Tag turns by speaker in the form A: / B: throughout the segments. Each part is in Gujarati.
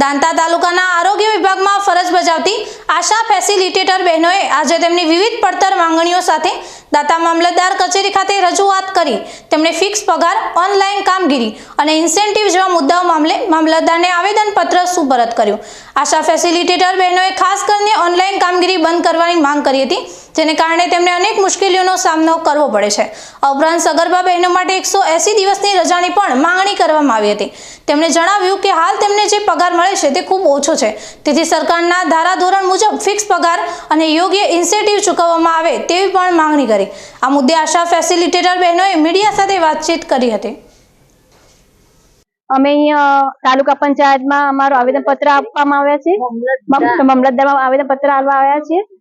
A: દાંતા તાલુકાના આરોગ્ય વિભાગમાં ફરજ બજાવતી આશા ફેસિલિટેટર બહેનોએ આજે તેમની વિવિધ પડતર માંગણીઓ સાથે દાતા મામલતદાર કચેરી ખાતે રજૂઆત કરી. તેમણે ફિક્સ પગાર, ઓનલાઈન કામગીરી અને ઇન્સેન્ટિવ જેવા મુદ્દાઓ મામલે મામલતદારને આવેદનપત્ર સુપરત કર્યું. આશા ફેસિલિટેટર બહેનોએ ખાસ કરીને ઓનલાઈન કામગીરી બંધ કરવાની માંગ કરી હતી. જેને કારણે તેમને અનેક મુશ્કેલીઓનો સામનો કરવો પડે છે. આ ઉપરાંત સગર્ભા બહેનો માટે એકસો એસી દિવસની રજાની પણ માંગણી કરવામાં આવી હતી. તેમણે જણાવ્યું કે હાલ તેમને જે પગાર મળે છે તે ખૂબ ઓછો છે. તેથી સરકારના ધારાધોરણ મુજબ ફિક્સ પગાર અને યોગ્ય ઇન્સેન્ટિવ ચૂકવવામાં આવે તેવી પણ માંગણી કરી. આ મુદ્દે આશા ફેસિલિટેટર બહેનોએ મીડિયા સાથે વાતચીત કરી હતી.
B: અમે અહીંયા તાલુકા પંચાયતમાં અમારું આવેદનપત્ર આપવામાં આવ્યા છે. મમ- મામલતદારમાં આવેદનપત્ર આપવા આવ્યા છે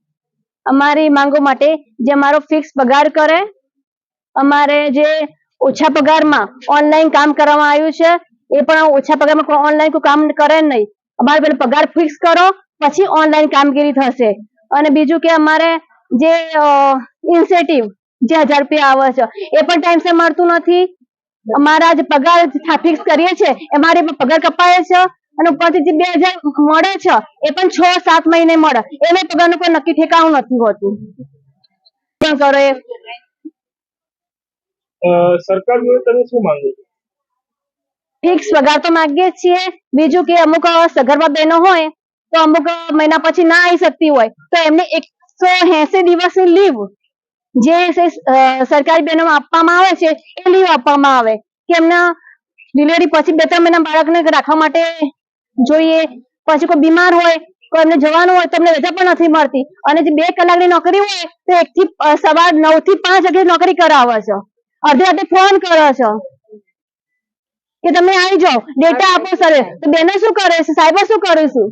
B: અમારી માંગો માટે જે અમારો ફિક્સ પગાર કરે, અમારે જે ઓછા પગારમાં ઓનલાઈન કામ કરવામાં આવ્યું છે, એ પણ ઓછા પગારમાં ઓનલાઈન કોઈ કામ કરે નહીં. અમારે પેલો પગાર ફિક્સ કરો, પછી ઓનલાઈન કામગીરી થશે. અને બીજું કે અમારે જે ઇન્સેટિવ જે હજાર રૂપિયા આવે છે, એ પણ ટાઈમસર મળતું નથી. અમારા જે પગાર ફિક્સ કરીએ છીએ, એ મારી પગાર કપાય છે અને ઉપરથી જે બે હજાર મળે છે એ પણ છ સાત મહિને મળે. એને પગારનું કોઈ નક્કી ઠેકાણું નથી હોતું. કરો
C: સરકાર જોડે તમે શું માંગો છો?
B: ફિક્સ પગાર તો માંગીએ છીએ. બીજું કે અમુક સગર્ભા બહેનો હોય તો અમુક મહિના પછી ના આવી શકતી હોય તો એમને એકસો એસી દિવસની લીવ જે સરકારી બહેનો આપવામાં આવે છે એ લીવ આપવામાં આવે. કે એમના ડિલિવરી પછી બે ત્રણ મહિના બાળકને રાખવા માટે જોઈએ. પછી કોઈ બીમાર હોય કોઈ એમને જવાનું હોય તો એમને રજા પણ નથી મળતી. અને જે બે કલાકની નોકરી હોય તો એક થી સવાર નવથી પાંચ વાગે નોકરી કરાવે છે. અડધી રાતે ફોન કરે છે. કે તમે આવી જાઓ ડેટા આપો સર. તો બેનો શું કરે છે? સાહેબ શું કરીશું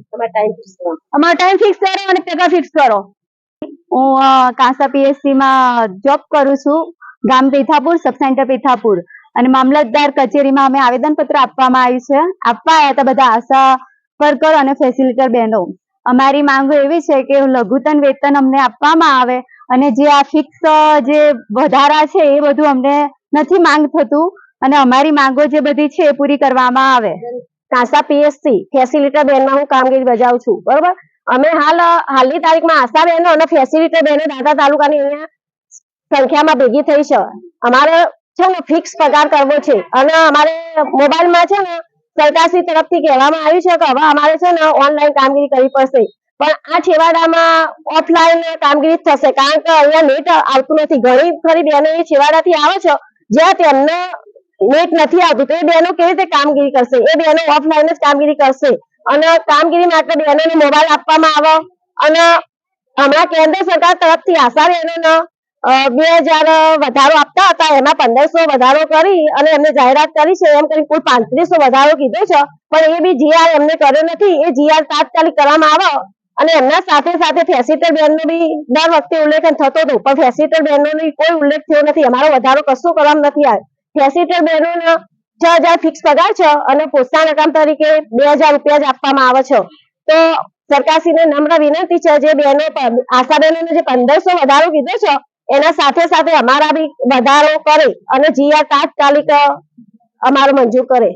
B: અમારો ટાઈમ ફિક્સ કરો. અને પેપર ફિક્સ કરો. હું કાંસા પીએસસી માં જોબ કરું છું. ગામ પીથાપુર સબ સેન્ટર પીથાપુર અને મામલતદાર કચેરીમાં અમે આવેદનપત્ર આપવામાં આવ્યું છે. આપવા આવ્યા હતા બધા આશા વર્કર અને ફેસિલિટર બહેનો. અમારી માંગો એવી છે કે લઘુત્તમ વેતન અમને આપવામાં આવે અને જે આ ફિક્સ જે વધારા છે એ બધું અમને નથી માંગ થતું અને અમારી માંગો જે બધી છે એ પૂરી કરવામાં આવે. કાસા પીએસસી ફેસિલિટર બેનમાં હું કામગીરી બજાવું છું. બરોબર? અમે હાલ, હાલની તારીખમાં આશા બહેનો અને ફેસિલિટર બહેનો દાદા તાલુકાની અહીંયા સંખ્યામાં ભેગી થઈ છે. અમારે છે ને ફિક્સ પગાર કરવો છે. અને અમારે મોબાઈલમાં છે ને સરકારશ્રી તરફથી કહેવામાં આવ્યું છે કે હવે અમારે છે ને ઓનલાઈન કામગીરી કરવી પડશે. પણ આ છેવાડામાં ઓફલાઈન કામગીરી થશે. કારણ કે અહીંયા નેટ આવતું નથી. ઘણી ખરી બહેનો એ છેવાડાથી આવે છે, જ્યાં તેમને નેટ નથી આવતું. તો એ બહેનો કેવી રીતે કામગીરી કરશે? એ બહેનો ઓફલાઈન જ કામગીરી કરશે. અને કામગીરી માટે બહેનોને મોબાઈલ આપવામાં આવે. અને હમણાં કેન્દ્ર સરકાર તરફથી આશા બહેનોને બે હજાર વધારો આપતા હતા એમાં પંદરસો વધારો કરી અને એમને જાહેરાત કરી છે, એમ કરી કુલ પાંત્રીસો વધારો કીધો છે. પણ એ બી જીઆર એમને કર્યો નથી. એ જીઆર તાત્કાલિક કરવામાં આવે અને એમના સાથે સાથે ફેસિલિટર બેનનો બી દર વખતે ઉલ્લેખન થતો હતો. પણ ફેસીટર બેનનો કોઈ ઉલ્લેખ થયો નથી. અમારો વધારો કશું કરવામાં નથી આવ્યો. ફેસિટર બહેનોને છ હજાર ફિક્સ પગાર છે અને પ્રોત્સાહન રકમ તરીકે બે હજાર રૂપિયા જ આપવામાં આવે છે. તો સરકારશ્રીને નમ્ર વિનંતી છે જે બેનો, આશા બહેનોને જે પંદરસો વધારો કીધો છે એના સાથે સાથે અમારા બી વધારો કરે અને જીઆર તાત્કાલિક અમારો મંજૂર કરે.